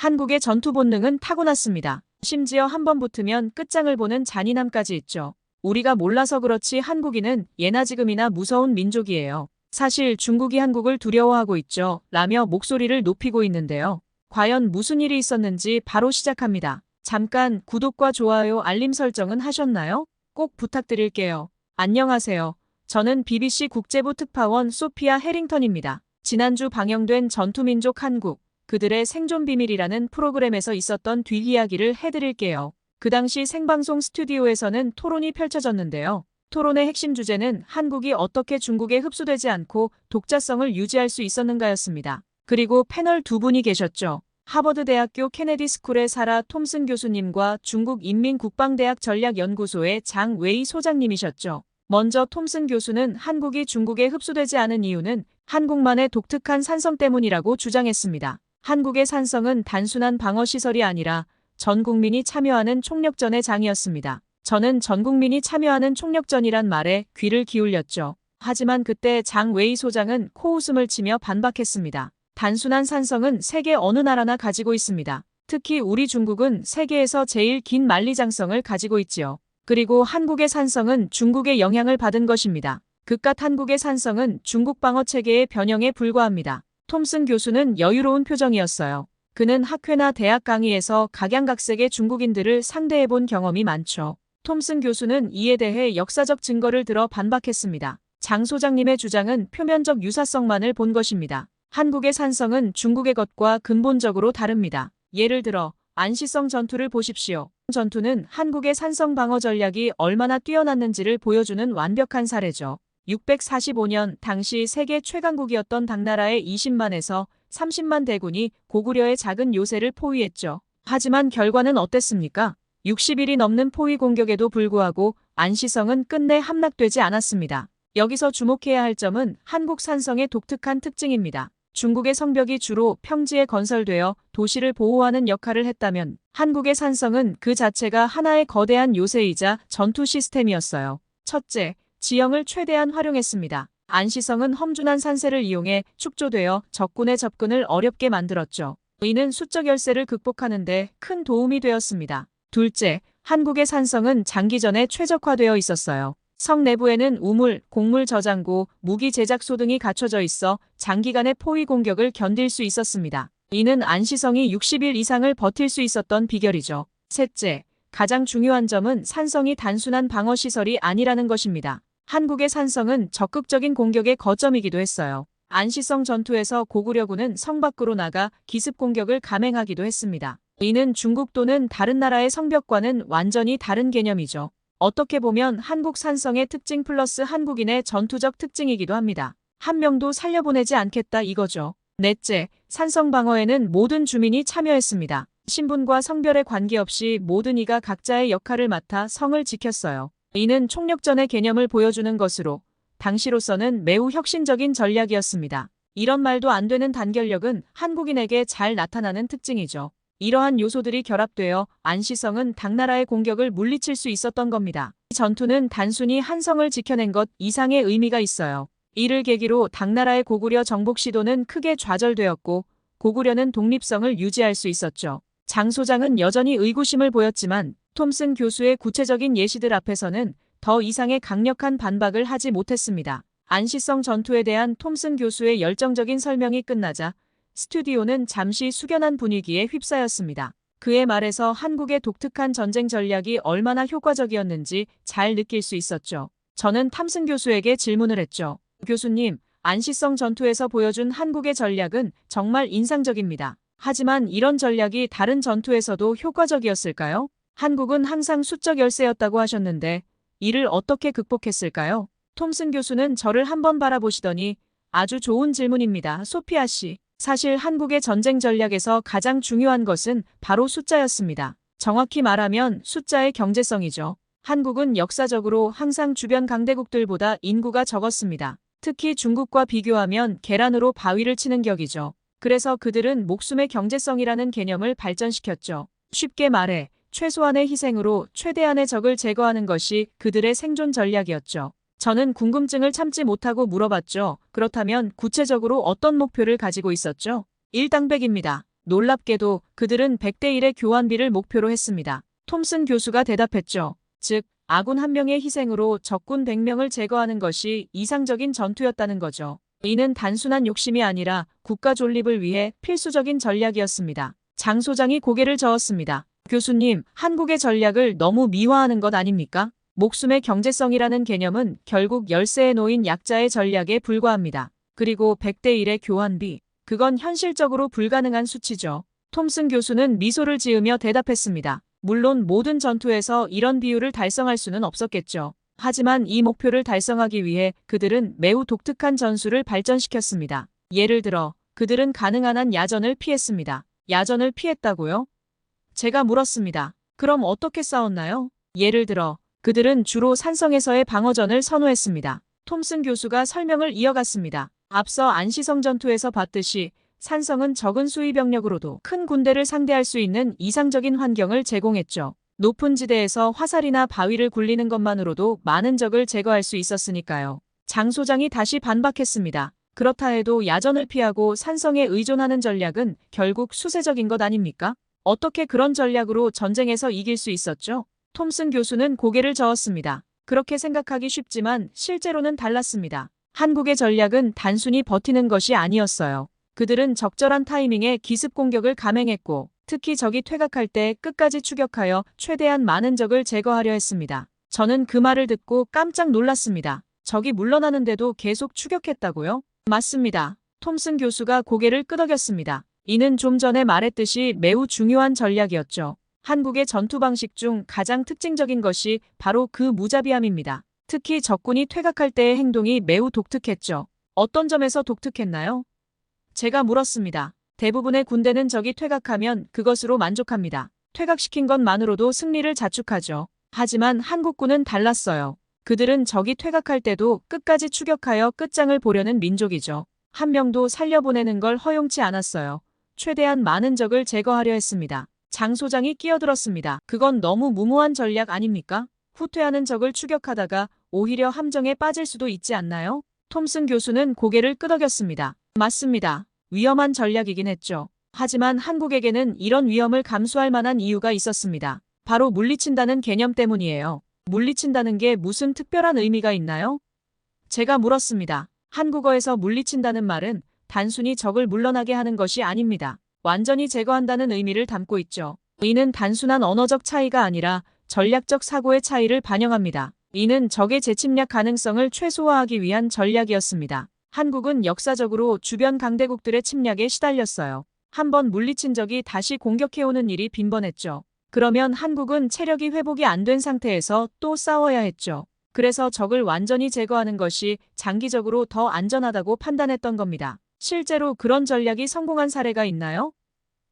한국의 전투 본능은 타고났습니다. 심지어 한 번 붙으면 끝장을 보는 잔인함까지 있죠. 우리가 몰라서 그렇지 한국인은 예나 지금이나 무서운 민족이에요. 사실 중국이 한국을 두려워하고 있죠. 라며 목소리를 높이고 있는데요. 과연 무슨 일이 있었는지 바로 시작합니다. 잠깐 구독과 좋아요 알림 설정은 하셨나요? 꼭 부탁드릴게요. 안녕하세요. 저는 BBC 국제부 특파원 소피아 해링턴입니다. 지난주 방영된 전투민족 한국, 그들의 생존 비밀이라는 프로그램에서 있었던 뒷이야기를 해드릴게요. 그 당시 생방송 스튜디오에서는 토론이 펼쳐졌는데요. 토론의 핵심 주제는 한국이 어떻게 중국에 흡수되지 않고 독자성을 유지할 수 있었는가였습니다. 그리고 패널 두 분이 계셨죠. 하버드 대학교 케네디 스쿨의 사라 톰슨 교수님과 중국 인민국방대학 전략연구소의 장 웨이 소장님이셨죠. 먼저 톰슨 교수는 한국이 중국에 흡수되지 않은 이유는 한국만의 독특한 산성 때문이라고 주장했습니다. 한국의 산성은 단순한 방어시설이 아니라 전 국민이 참여하는 총력전의 장이었습니다. 저는 전 국민이 참여하는 총력전이란 말에 귀를 기울였죠. 하지만 그때 장 웨이 소장은 코웃음을 치며 반박했습니다. 단순한 산성은 세계 어느 나라나 가지고 있습니다. 특히 우리 중국은 세계에서 제일 긴 만리장성을 가지고 있지요. 그리고 한국의 산성은 중국의 영향을 받은 것입니다. 그깟 한국의 산성은 중국 방어 체계의 변형에 불과합니다. 톰슨 교수는 여유로운 표정이었어요. 그는 학회나 대학 강의에서 각양각색의 중국인들을 상대해 본 경험이 많죠. 톰슨 교수는 이에 대해 역사적 증거를 들어 반박했습니다. 장 소장님의 주장은 표면적 유사성만을 본 것입니다. 한국의 산성은 중국의 것과 근본적으로 다릅니다. 예를 들어 안시성 전투를 보십시오. 전투는 한국의 산성 방어 전략이 얼마나 뛰어났는지를 보여주는 완벽한 사례죠. 645년 당시 세계 최강국이었던 당나라의 20만에서 30만 대군이 고구려의 작은 요새를 포위했죠. 하지만 결과는 어땠습니까? 60일이 넘는 포위 공격에도 불구하고 안시성은 끝내 함락되지 않았습니다. 여기서 주목해야 할 점은 한국 산성의 독특한 특징입니다. 중국의 성벽이 주로 평지에 건설되어 도시를 보호하는 역할을 했다면 한국의 산성은 그 자체가 하나의 거대한 요새이자 전투 시스템이었어요. 첫째, 지형을 최대한 활용했습니다. 안시성은 험준한 산세를 이용해 축조되어 적군의 접근을 어렵게 만들었죠. 이는 수적 열세를 극복하는 데 큰 도움이 되었습니다. 둘째, 한국의 산성은 장기전에 최적화되어 있었어요. 성 내부에는 우물, 곡물 저장고, 무기 제작소 등이 갖춰져 있어 장기간의 포위 공격을 견딜 수 있었습니다. 이는 안시성이 60일 이상을 버틸 수 있었던 비결이죠. 셋째, 가장 중요한 점은 산성이 단순한 방어시설이 아니라는 것입니다. 한국의 산성은 적극적인 공격의 거점이기도 했어요. 안시성 전투에서 고구려군은 성 밖으로 나가 기습 공격을 감행하기도 했습니다. 이는 중국 또는 다른 나라의 성벽과는 완전히 다른 개념이죠. 어떻게 보면 한국 산성의 특징 플러스 한국인의 전투적 특징이기도 합니다. 한 명도 살려보내지 않겠다 이거죠. 넷째, 산성 방어에는 모든 주민이 참여했습니다. 신분과 성별에 관계없이 모든 이가 각자의 역할을 맡아 성을 지켰어요. 이는 총력전의 개념을 보여주는 것으로 당시로서는 매우 혁신적인 전략이었습니다. 이런 말도 안 되는 단결력은 한국인에게 잘 나타나는 특징이죠. 이러한 요소들이 결합되어 안시성은 당나라의 공격을 물리칠 수 있었던 겁니다. 이 전투는 단순히 한 성을 지켜낸 것 이상의 의미가 있어요. 이를 계기로 당나라의 고구려 정복 시도는 크게 좌절되었고 고구려는 독립성을 유지할 수 있었죠. 장 소장은 여전히 의구심을 보였지만 톰슨 교수의 구체적인 예시들 앞에서는 더 이상의 강력한 반박을 하지 못했습니다. 안시성 전투에 대한 톰슨 교수의 열정적인 설명이 끝나자 스튜디오는 잠시 숙연한 분위기에 휩싸였습니다. 그의 말에서 한국의 독특한 전쟁 전략이 얼마나 효과적이었는지 잘 느낄 수 있었죠. 저는 탐승 교수에게 질문을 했죠. 교수님, 안시성 전투에서 보여준 한국의 전략은 정말 인상적입니다. 하지만 이런 전략이 다른 전투에서도 효과적이었을까요? 한국은 항상 수적 열세였다고 하셨는데 이를 어떻게 극복했을까요? 톰슨 교수는 저를 한번 바라보시더니 아주 좋은 질문입니다. 소피아 씨. 사실 한국의 전쟁 전략에서 가장 중요한 것은 바로 숫자였습니다. 정확히 말하면 숫자의 경제성이죠. 한국은 역사적으로 항상 주변 강대국들보다 인구가 적었습니다. 특히 중국과 비교하면 계란으로 바위를 치는 격이죠. 그래서 그들은 목숨의 경제성이라는 개념을 발전시켰죠. 쉽게 말해 최소한의 희생으로 최대한의 적을 제거하는 것이 그들의 생존 전략이었죠. 저는 궁금증을 참지 못하고 물어봤죠. 그렇다면 구체적으로 어떤 목표를 가지고 있었죠? 일당백입니다. 놀랍게도 그들은 100대 1의 교환비를 목표로 했습니다. 톰슨 교수가 대답했죠. 즉, 아군 한 명의 희생으로 적군 100명을 제거하는 것이 이상적인 전투였다는 거죠. 이는 단순한 욕심이 아니라 국가 존립을 위해 필수적인 전략이었습니다. 장 소장이 고개를 저었습니다. 교수님, 한국의 전략을 너무 미화하는 것 아닙니까? 목숨의 경제성이라는 개념은 결국 열세에 놓인 약자의 전략에 불과합니다. 그리고 100대 1의 교환비, 그건 현실적으로 불가능한 수치죠. 톰슨 교수는 미소를 지으며 대답했습니다. 물론 모든 전투에서 이런 비율을 달성할 수는 없었겠죠. 하지만 이 목표를 달성하기 위해 그들은 매우 독특한 전술을 발전시켰습니다. 예를 들어 그들은 가능한 한 야전을 피했습니다. 야전을 피했다고요? 제가 물었습니다. 그럼 어떻게 싸웠나요? 예를 들어 그들은 주로 산성에서의 방어전을 선호했습니다. 톰슨 교수가 설명을 이어갔습니다. 앞서 안시성 전투에서 봤듯이 산성은 적은 수위 병력으로도 큰 군대를 상대할 수 있는 이상적인 환경을 제공했죠. 높은 지대에서 화살이나 바위를 굴리는 것만으로도 많은 적을 제거할 수 있었으니까요. 장 소장이 다시 반박했습니다. 그렇다 해도 야전을 피하고 산성에 의존하는 전략은 결국 수세적인 것 아닙니까? 어떻게 그런 전략으로 전쟁에서 이길 수 있었죠? 톰슨 교수는 고개를 저었습니다. 그렇게 생각하기 쉽지만 실제로는 달랐습니다. 한국의 전략은 단순히 버티는 것이 아니었어요. 그들은 적절한 타이밍에 기습 공격을 감행했고 특히 적이 퇴각할 때 끝까지 추격하여 최대한 많은 적을 제거하려 했습니다. 저는 그 말을 듣고 깜짝 놀랐습니다. 적이 물러나는데도 계속 추격했다고요? 맞습니다. 톰슨 교수가 고개를 끄덕였습니다. 이는 좀 전에 말했듯이 매우 중요한 전략이었죠. 한국의 전투 방식 중 가장 특징적인 것이 바로 그 무자비함입니다. 특히 적군이 퇴각할 때의 행동이 매우 독특했죠. 어떤 점에서 독특했나요? 제가 물었습니다. 대부분의 군대는 적이 퇴각하면 그것으로 만족합니다. 퇴각시킨 것만으로도 승리를 자축하죠. 하지만 한국군은 달랐어요. 그들은 적이 퇴각할 때도 끝까지 추격하여 끝장을 보려는 민족이죠. 한 명도 살려보내는 걸 허용치 않았어요. 최대한 많은 적을 제거하려 했습니다. 장 소장이 끼어들었습니다. 그건 너무 무모한 전략 아닙니까? 후퇴하는 적을 추격하다가 오히려 함정에 빠질 수도 있지 않나요? 톰슨 교수는 고개를 끄덕였습니다. 맞습니다. 위험한 전략이긴 했죠. 하지만 한국에게는 이런 위험을 감수할 만한 이유가 있었습니다. 바로 물리친다는 개념 때문이에요. 물리친다는 게 무슨 특별한 의미가 있나요? 제가 물었습니다. 한국어에서 물리친다는 말은 단순히 적을 물러나게 하는 것이 아닙니다. 완전히 제거한다는 의미를 담고 있죠. 이는 단순한 언어적 차이가 아니라 전략적 사고의 차이를 반영합니다. 이는 적의 재침략 가능성을 최소화하기 위한 전략이었습니다. 한국은 역사적으로 주변 강대국들의 침략에 시달렸어요. 한번 물리친 적이 다시 공격해오는 일이 빈번했죠. 그러면 한국은 체력이 회복이 안 된 상태에서 또 싸워야 했죠. 그래서 적을 완전히 제거하는 것이 장기적으로 더 안전하다고 판단했던 겁니다. 실제로 그런 전략이 성공한 사례가 있나요?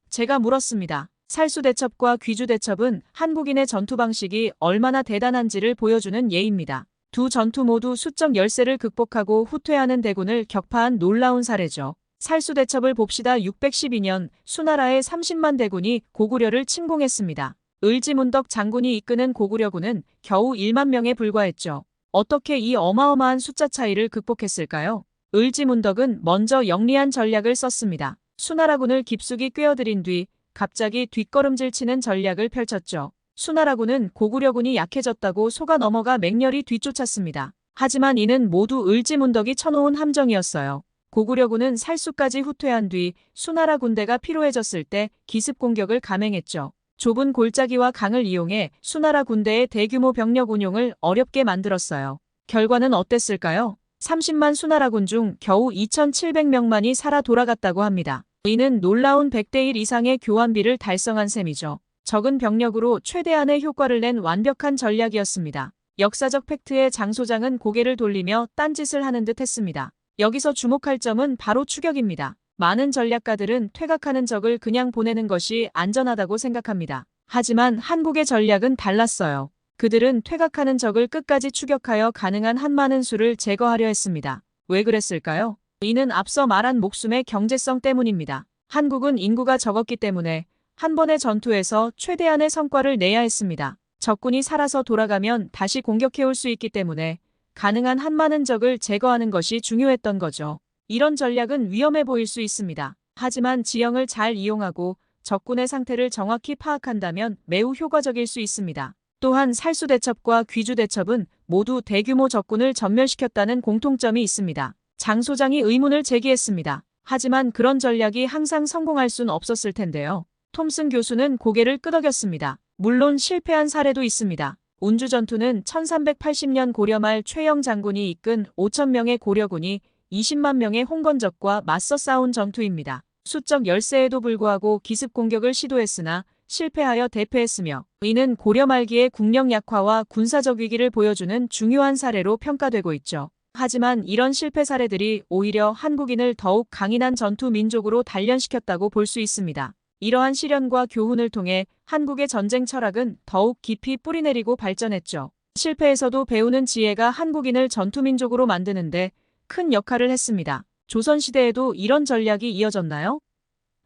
제가 물었습니다. 살수대첩과 귀주대첩은 한국인의 전투 방식이 얼마나 대단한지를 보여주는 예입니다. 두 전투 모두 수적 열세를 극복하고 후퇴하는 대군을 격파한 놀라운 사례죠. 살수대첩을 봅시다. 612년 수나라의 30만 대군이 고구려를 침공했습니다. 을지문덕 장군이 이끄는 고구려군은 겨우 1만 명에 불과했죠. 어떻게 이 어마어마한 숫자 차이를 극복했을까요? 을지문덕은 먼저 영리한 전략을 썼습니다. 수나라군을 깊숙이 꿰어들인 뒤 갑자기 뒷걸음질 치는 전략을 펼쳤죠. 수나라군은 고구려군이 약해졌다고 속아 넘어가 맹렬히 뒤쫓았습니다. 하지만 이는 모두 을지문덕이 쳐놓은 함정이었어요. 고구려군은 살수까지 후퇴한 뒤 수나라 군대가 피로해졌을 때 기습 공격을 감행했죠. 좁은 골짜기와 강을 이용해 수나라 군대의 대규모 병력 운용을 어렵게 만들었어요. 결과는 어땠을까요? 30만 수나라군 중 겨우 2,700명만이 살아 돌아갔다고 합니다. 이는 놀라운 100대 1 이상의 교환비를 달성한 셈이죠. 적은 병력으로 최대한의 효과를 낸 완벽한 전략이었습니다. 역사적 팩트에 장 소장은 고개를 돌리며 딴짓을 하는 듯 했습니다. 여기서 주목할 점은 바로 추격입니다. 많은 전략가들은 퇴각하는 적을 그냥 보내는 것이 안전하다고 생각합니다. 하지만 한국의 전략은 달랐어요. 그들은 퇴각하는 적을 끝까지 추격하여 가능한 한 많은 수를 제거하려 했습니다. 왜 그랬을까요? 이는 앞서 말한 목숨의 경제성 때문입니다. 한국은 인구가 적었기 때문에 한 번의 전투에서 최대한의 성과를 내야 했습니다. 적군이 살아서 돌아가면 다시 공격해올 수 있기 때문에 가능한 한 많은 적을 제거하는 것이 중요했던 거죠. 이런 전략은 위험해 보일 수 있습니다. 하지만 지형을 잘 이용하고 적군의 상태를 정확히 파악한다면 매우 효과적일 수 있습니다. 또한 살수대첩과 귀주대첩은 모두 대규모 적군을 전멸시켰다는 공통점이 있습니다. 장 소장이 의문을 제기했습니다. 하지만 그런 전략이 항상 성공할 순 없었을 텐데요. 톰슨 교수는 고개를 끄덕였습니다. 물론 실패한 사례도 있습니다. 운주 전투는 1380년 고려 말 최영 장군이 이끈 5천명의 고려군이 20만 명의 홍건적과 맞서 싸운 전투입니다. 수적 열세에도 불구하고 기습 공격을 시도했으나 실패하여 대패했으며 이는 고려 말기의 국력 약화와 군사적 위기를 보여주는 중요한 사례로 평가되고 있죠. 하지만 이런 실패 사례들이 오히려 한국인을 더욱 강인한 전투 민족으로 단련시켰다고 볼 수 있습니다. 이러한 시련과 교훈을 통해 한국의 전쟁 철학은 더욱 깊이 뿌리내리고 발전했죠. 실패에서도 배우는 지혜가 한국인을 전투민족으로 만드는데 큰 역할을 했습니다. 조선시대에도 이런 전략이 이어졌나요?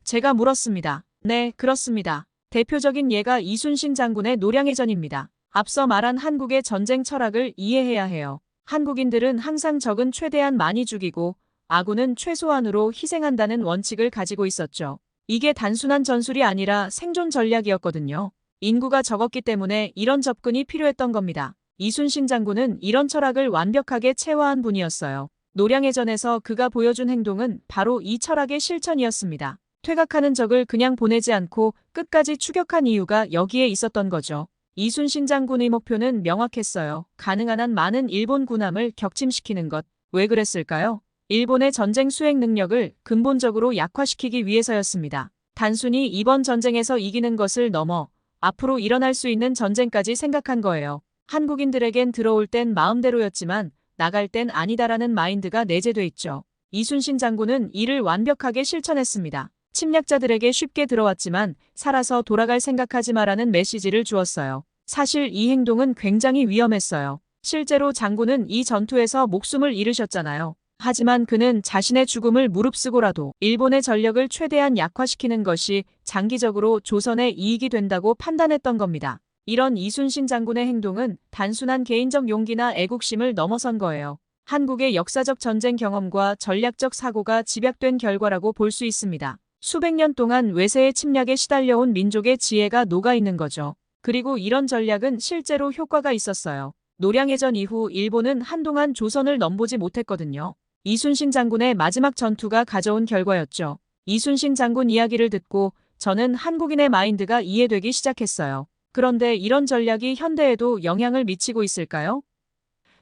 제가 물었습니다. 네, 그렇습니다. 대표적인 예가 이순신 장군의 노량해전입니다. 앞서 말한 한국의 전쟁 철학을 이해해야 해요. 한국인들은 항상 적은 최대한 많이 죽이고 아군은 최소한으로 희생한다는 원칙을 가지고 있었죠. 이게 단순한 전술이 아니라 생존 전략이었거든요. 인구가 적었기 때문에 이런 접근이 필요했던 겁니다. 이순신 장군은 이런 철학을 완벽하게 체화한 분이었어요. 노량해전에서 그가 보여준 행동은 바로 이 철학의 실천이었습니다. 퇴각하는 적을 그냥 보내지 않고 끝까지 추격한 이유가 여기에 있었던 거죠. 이순신 장군의 목표는 명확했어요. 가능한 한 많은 일본 군함을 격침시키는 것. 왜 그랬을까요? 일본의 전쟁 수행 능력을 근본적으로 약화시키기 위해서였습니다. 단순히 이번 전쟁에서 이기는 것을 넘어 앞으로 일어날 수 있는 전쟁까지 생각한 거예요. 한국인들에겐 들어올 땐 마음대로였지만 나갈 땐 아니다라는 마인드가 내재돼 있죠. 이순신 장군은 이를 완벽하게 실천했습니다. 침략자들에게 쉽게 들어왔지만 살아서 돌아갈 생각하지 마라는 메시지를 주었어요. 사실 이 행동은 굉장히 위험했어요. 실제로 장군은 이 전투에서 목숨을 잃으셨잖아요. 하지만 그는 자신의 죽음을 무릅쓰고라도 일본의 전력을 최대한 약화시키는 것이 장기적으로 조선의 이익이 된다고 판단했던 겁니다. 이런 이순신 장군의 행동은 단순한 개인적 용기나 애국심을 넘어선 거예요. 한국의 역사적 전쟁 경험과 전략적 사고가 집약된 결과라고 볼 수 있습니다. 수백 년 동안 외세의 침략에 시달려온 민족의 지혜가 녹아있는 거죠. 그리고 이런 전략은 실제로 효과가 있었어요. 노량해전 이후 일본은 한동안 조선을 넘보지 못했거든요. 이순신 장군의 마지막 전투가 가져온 결과였죠. 이순신 장군 이야기를 듣고 저는 한국인의 마인드가 이해되기 시작했어요. 그런데 이런 전략이 현대에도 영향을 미치고 있을까요?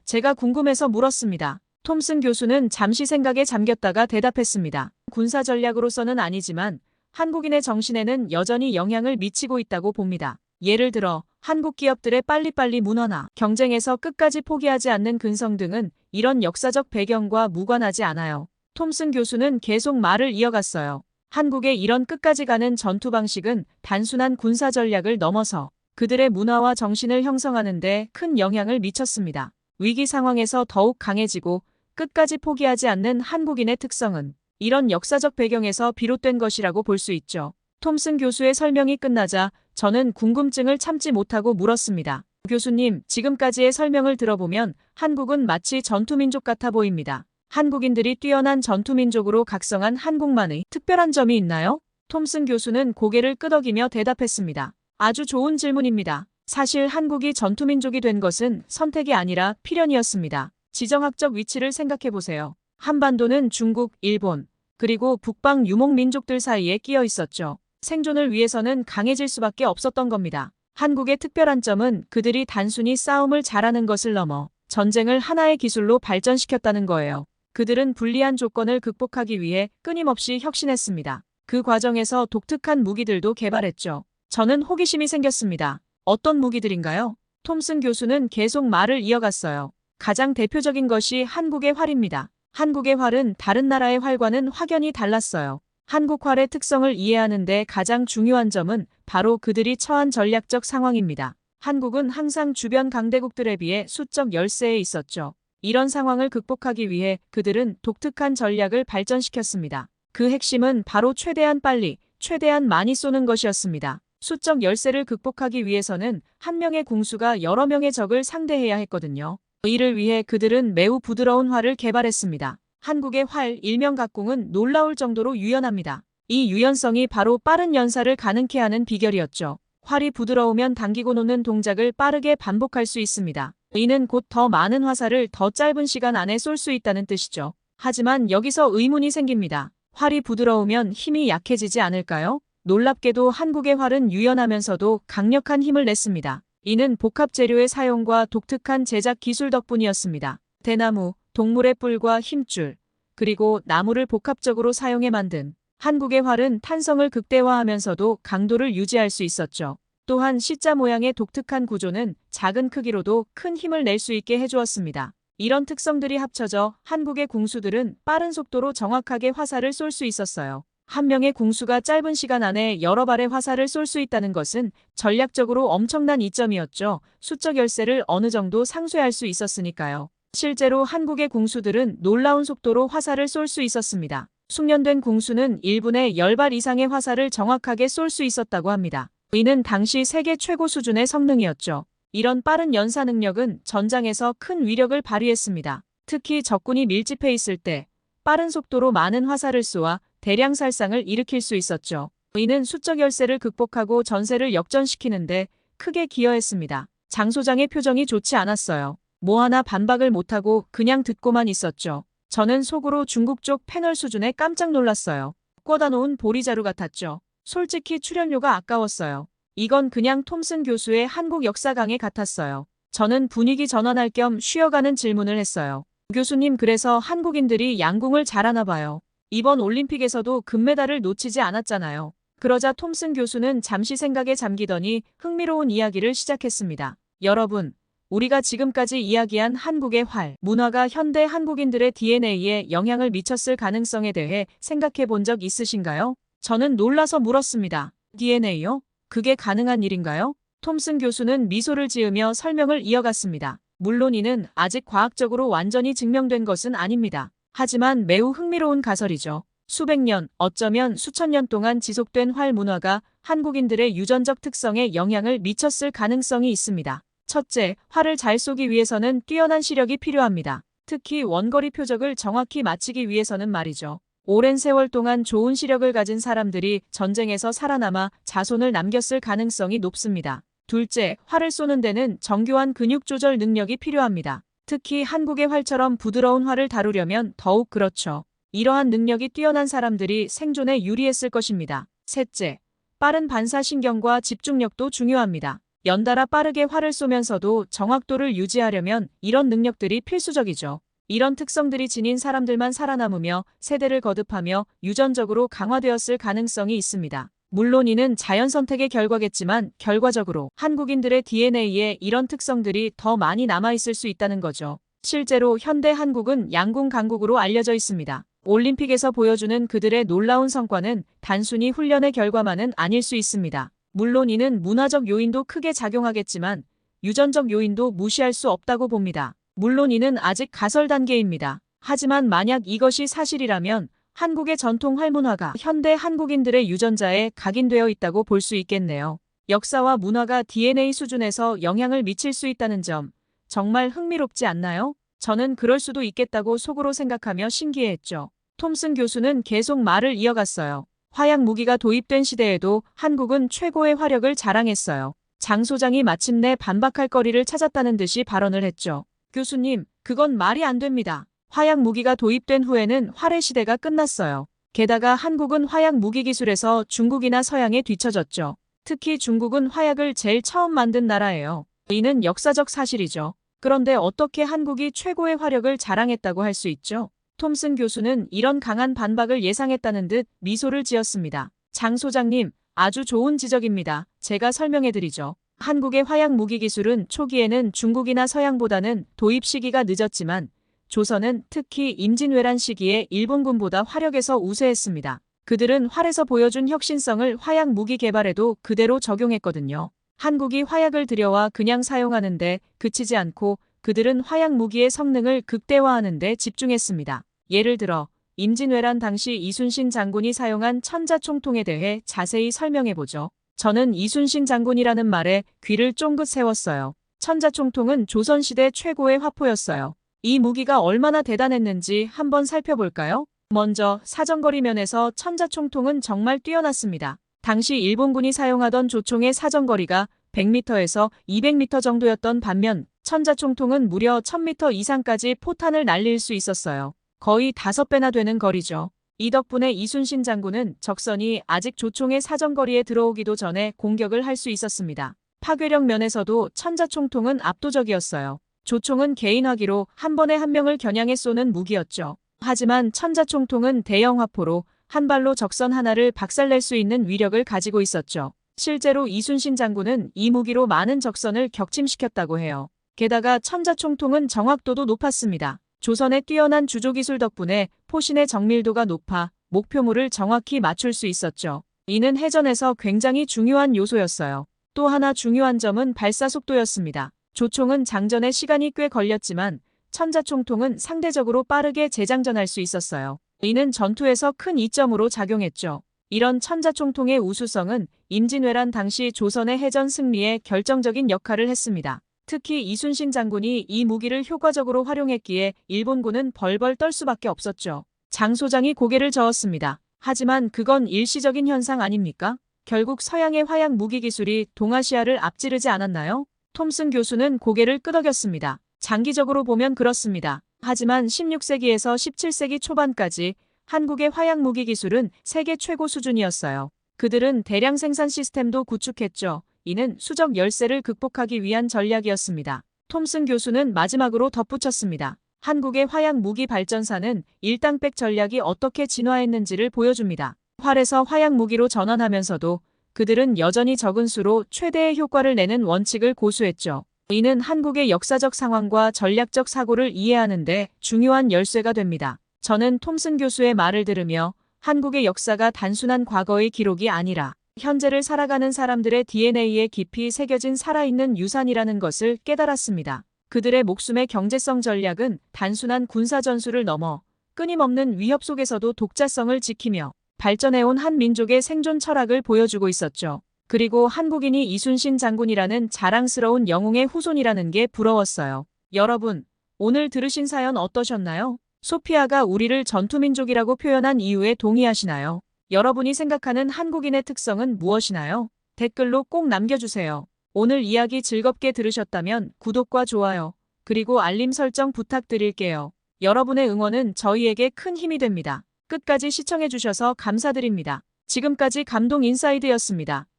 제가 궁금해서 물었습니다. 톰슨 교수는 잠시 생각에 잠겼다가 대답했습니다. 군사 전략으로서는 아니지만 한국인의 정신에는 여전히 영향을 미치고 있다고 봅니다. 예를 들어 한국 기업들의 빨리빨리 문화나 경쟁에서 끝까지 포기하지 않는 근성 등은 이런 역사적 배경과 무관하지 않아요. 톰슨 교수는 계속 말을 이어갔어요. 한국의 이런 끝까지 가는 전투 방식은 단순한 군사 전략을 넘어서 그들의 문화와 정신을 형성하는 데 큰 영향을 미쳤습니다. 위기 상황에서 더욱 강해지고 끝까지 포기하지 않는 한국인의 특성은 이런 역사적 배경에서 비롯된 것이라고 볼 수 있죠. 톰슨 교수의 설명이 끝나자 저는 궁금증을 참지 못하고 물었습니다. 교수님, 지금까지의 설명을 들어보면 한국은 마치 전투민족 같아 보입니다. 한국인들이 뛰어난 전투민족으로 각성한 한국만의 특별한 점이 있나요? 톰슨 교수는 고개를 끄덕이며 대답했습니다. 아주 좋은 질문입니다. 사실 한국이 전투민족이 된 것은 선택이 아니라 필연이었습니다. 지정학적 위치를 생각해 보세요. 한반도는 중국, 일본, 그리고 북방 유목 민족들 사이에 끼어 있었죠. 생존을 위해서는 강해질 수밖에 없었던 겁니다. 한국의 특별한 점은 그들이 단순히 싸움을 잘하는 것을 넘어 전쟁을 하나의 기술로 발전시켰다는 거예요. 그들은 불리한 조건을 극복하기 위해 끊임없이 혁신했습니다. 그 과정에서 독특한 무기들도 개발했죠. 저는 호기심이 생겼습니다. 어떤 무기들인가요? 톰슨 교수는 계속 말을 이어갔어요. 가장 대표적인 것이 한국의 활입니다. 한국의 활은 다른 나라의 활과는 확연히 달랐어요. 한국 활의 특성을 이해하는데 가장 중요한 점은 바로 그들이 처한 전략적 상황입니다. 한국은 항상 주변 강대국들에 비해 수적 열세에 있었죠. 이런 상황을 극복하기 위해 그들은 독특한 전략을 발전시켰습니다. 그 핵심은 바로 최대한 빨리, 최대한 많이 쏘는 것이었습니다. 수적 열세를 극복하기 위해서는 한 명의 궁수가 여러 명의 적을 상대해야 했거든요. 이를 위해 그들은 매우 부드러운 활을 개발했습니다. 한국의 활 일명 각궁은 놀라울 정도로 유연합니다. 이 유연성이 바로 빠른 연사를 가능케 하는 비결이었죠. 활이 부드러우면 당기고 놓는 동작을 빠르게 반복할 수 있습니다. 이는 곧 더 많은 화살을 더 짧은 시간 안에 쏠 수 있다는 뜻이죠. 하지만 여기서 의문이 생깁니다. 활이 부드러우면 힘이 약해지지 않을까요? 놀랍게도 한국의 활은 유연하면서도 강력한 힘을 냈습니다. 이는 복합 재료의 사용과 독특한 제작 기술 덕분이었습니다. 대나무, 동물의 뿔과 힘줄, 그리고 나무를 복합적으로 사용해 만든 한국의 활은 탄성을 극대화하면서도 강도를 유지할 수 있었죠. 또한 C자 모양의 독특한 구조는 작은 크기로도 큰 힘을 낼 수 있게 해주었습니다. 이런 특성들이 합쳐져 한국의 궁수들은 빠른 속도로 정확하게 화살을 쏠 수 있었어요. 한 명의 궁수가 짧은 시간 안에 여러 발의 화살을 쏠 수 있다는 것은 전략적으로 엄청난 이점이었죠. 수적 열세를 어느 정도 상쇄할 수 있었으니까요. 실제로 한국의 궁수들은 놀라운 속도로 화살을 쏠 수 있었습니다. 숙련된 궁수는 1분에 10발 이상의 화살을 정확하게 쏠 수 있었다고 합니다. 이는 당시 세계 최고 수준의 성능이었죠. 이런 빠른 연사 능력은 전장에서 큰 위력을 발휘했습니다. 특히 적군이 밀집해 있을 때 빠른 속도로 많은 화살을 쏘아 대량 살상을 일으킬 수 있었죠. 이는 수적 열세를 극복하고 전세를 역전시키는데 크게 기여했습니다. 장 소장의 표정이 좋지 않았어요. 뭐 하나 반박을 못하고 그냥 듣고만 있었죠. 저는 속으로 중국 쪽 패널 수준에 깜짝 놀랐어요. 꿔다 놓은 보리자루 같았죠. 솔직히 출연료가 아까웠어요. 이건 그냥 톰슨 교수의 한국 역사 강의 같았어요. 저는 분위기 전환할 겸 쉬어가는 질문을 했어요. 교수님 그래서 한국인들이 양궁을 잘하나 봐요. 이번 올림픽에서도 금메달을 놓치지 않았잖아요. 그러자 톰슨 교수는 잠시 생각에 잠기더니 흥미로운 이야기를 시작했습니다. 여러분, 우리가 지금까지 이야기한 한국의 활, 문화가 현대 한국인들의 DNA에 영향을 미쳤을 가능성에 대해 생각해 본 적 있으신가요? 저는 놀라서 물었습니다. DNA요? 그게 가능한 일인가요? 톰슨 교수는 미소를 지으며 설명을 이어갔습니다. 물론 이는 아직 과학적으로 완전히 증명된 것은 아닙니다. 하지만 매우 흥미로운 가설이죠. 수백 년, 어쩌면 수천 년 동안 지속된 활 문화가 한국인들의 유전적 특성에 영향을 미쳤을 가능성이 있습니다. 첫째, 활을 잘 쏘기 위해서는 뛰어난 시력이 필요합니다. 특히 원거리 표적을 정확히 맞히기 위해서는 말이죠. 오랜 세월 동안 좋은 시력을 가진 사람들이 전쟁에서 살아남아 자손을 남겼을 가능성이 높습니다. 둘째, 활을 쏘는 데는 정교한 근육 조절 능력이 필요합니다. 특히 한국의 활처럼 부드러운 활을 다루려면 더욱 그렇죠. 이러한 능력이 뛰어난 사람들이 생존에 유리했을 것입니다. 셋째, 빠른 반사신경과 집중력도 중요합니다. 연달아 빠르게 활을 쏘면서도 정확도를 유지하려면 이런 능력들이 필수적이죠. 이런 특성들이 지닌 사람들만 살아남으며 세대를 거듭하며 유전적으로 강화되었을 가능성이 있습니다. 물론 이는 자연 선택의 결과겠지만 결과적으로 한국인들의 DNA에 이런 특성들이 더 많이 남아있을 수 있다는 거죠. 실제로 현대 한국은 양궁 강국으로 알려져 있습니다. 올림픽에서 보여주는 그들의 놀라운 성과는 단순히 훈련의 결과만은 아닐 수 있습니다. 물론 이는 문화적 요인도 크게 작용하겠지만 유전적 요인도 무시할 수 없다고 봅니다. 물론 이는 아직 가설 단계입니다. 하지만 만약 이것이 사실이라면 한국의 전통 활문화가 현대 한국인들의 유전자에 각인되어 있다고 볼 수 있겠네요. 역사와 문화가 DNA 수준에서 영향을 미칠 수 있다는 점 정말 흥미롭지 않나요? 저는 그럴 수도 있겠다고 속으로 생각하며 신기해했죠. 톰슨 교수는 계속 말을 이어갔어요. 화약 무기가 도입된 시대에도 한국은 최고의 화력을 자랑했어요. 장 소장이 마침내 반박할 거리를 찾았다는 듯이 발언을 했죠. 교수님, 그건 말이 안 됩니다. 화약 무기가 도입된 후에는 활의 시대가 끝났어요. 게다가 한국은 화약 무기 기술에서 중국이나 서양에 뒤처졌죠. 특히 중국은 화약을 제일 처음 만든 나라예요. 이는 역사적 사실이죠. 그런데 어떻게 한국이 최고의 화력을 자랑했다고 할 수 있죠? 톰슨 교수는 이런 강한 반박을 예상했다는 듯 미소를 지었습니다. 장 소장님, 아주 좋은 지적입니다. 제가 설명해드리죠. 한국의 화약 무기 기술은 초기에는 중국이나 서양보다는 도입 시기가 늦었지만 조선은 특히 임진왜란 시기에 일본군보다 화력에서 우세했습니다. 그들은 활에서 보여준 혁신성을 화약 무기 개발에도 그대로 적용했거든요. 한국이 화약을 들여와 그냥 사용하는데 그치지 않고 그들은 화약 무기의 성능을 극대화하는 데 집중했습니다. 예를 들어 임진왜란 당시 이순신 장군이 사용한 천자총통에 대해 자세히 설명해보죠. 저는 이순신 장군이라는 말에 귀를 쫑긋 세웠어요. 천자총통은 조선시대 최고의 화포였어요. 이 무기가 얼마나 대단했는지 한번 살펴볼까요? 먼저 사정거리 면에서 천자총통은 정말 뛰어났습니다. 당시 일본군이 사용하던 조총의 사정거리가 100m에서 200m 정도였던 반면 천자총통은 무려 1000m 이상까지 포탄을 날릴 수 있었어요. 거의 5배나 되는 거리죠. 이 덕분에 이순신 장군은 적선이 아직 조총의 사정거리에 들어오기도 전에 공격을 할 수 있었습니다. 파괴력 면에서도 천자총통은 압도적이었어요. 조총은 개인화기로 한 번에 한 명을 겨냥해 쏘는 무기였죠. 하지만 천자총통은 대형 화포로 한 발로 적선 하나를 박살낼 수 있는 위력을 가지고 있었죠. 실제로 이순신 장군은 이 무기로 많은 적선을 격침시켰다고 해요. 게다가 천자총통은 정확도도 높았습니다. 조선의 뛰어난 주조기술 덕분에 포신의 정밀도가 높아 목표물을 정확히 맞출 수 있었죠. 이는 해전에서 굉장히 중요한 요소였어요. 또 하나 중요한 점은 발사 속도였습니다. 조총은 장전에 시간이 꽤 걸렸지만 천자총통은 상대적으로 빠르게 재장전할 수 있었어요. 이는 전투에서 큰 이점으로 작용했죠. 이런 천자총통의 우수성은 임진왜란 당시 조선의 해전 승리에 결정적인 역할을 했습니다. 특히 이순신 장군이 이 무기를 효과적으로 활용했기에 일본군은 벌벌 떨 수밖에 없었죠. 장 소장이 고개를 저었습니다. 하지만 그건 일시적인 현상 아닙니까? 결국 서양의 화약 무기 기술이 동아시아를 앞지르지 않았나요? 톰슨 교수는 고개를 끄덕였습니다. 장기적으로 보면 그렇습니다. 하지만 16세기에서 17세기 초반까지 한국의 화약 무기 기술은 세계 최고 수준이었어요. 그들은 대량 생산 시스템도 구축했죠. 이는 수적 열세를 극복하기 위한 전략이었습니다. 톰슨 교수는 마지막으로 덧붙였습니다. 한국의 화약 무기 발전사는 일당백 전략이 어떻게 진화했는지를 보여줍니다. 활에서 화약 무기로 전환하면서도 그들은 여전히 적은 수로 최대의 효과를 내는 원칙을 고수했죠. 이는 한국의 역사적 상황과 전략적 사고를 이해하는데 중요한 열쇠가 됩니다. 저는 톰슨 교수의 말을 들으며 한국의 역사가 단순한 과거의 기록이 아니라 현재를 살아가는 사람들의 DNA에 깊이 새겨진 살아있는 유산이라는 것을 깨달았습니다. 그들의 목숨의 경제성 전략은 단순한 군사 전술을 넘어 끊임없는 위협 속에서도 독자성을 지키며 발전해온 한 민족의 생존 철학을 보여주고 있었죠. 그리고 한국인이 이순신 장군이라는 자랑스러운 영웅의 후손이라는 게 부러웠어요. 여러분, 오늘 들으신 사연 어떠셨나요? 소피아가 우리를 전투민족이라고 표현한 이유에 동의하시나요? 여러분이 생각하는 한국인의 특성은 무엇이나요? 댓글로 꼭 남겨주세요. 오늘 이야기 즐겁게 들으셨다면 구독과 좋아요, 그리고 알림 설정 부탁드릴게요. 여러분의 응원은 저희에게 큰 힘이 됩니다. 끝까지 시청해주셔서 감사드립니다. 지금까지 감동 인사이드였습니다.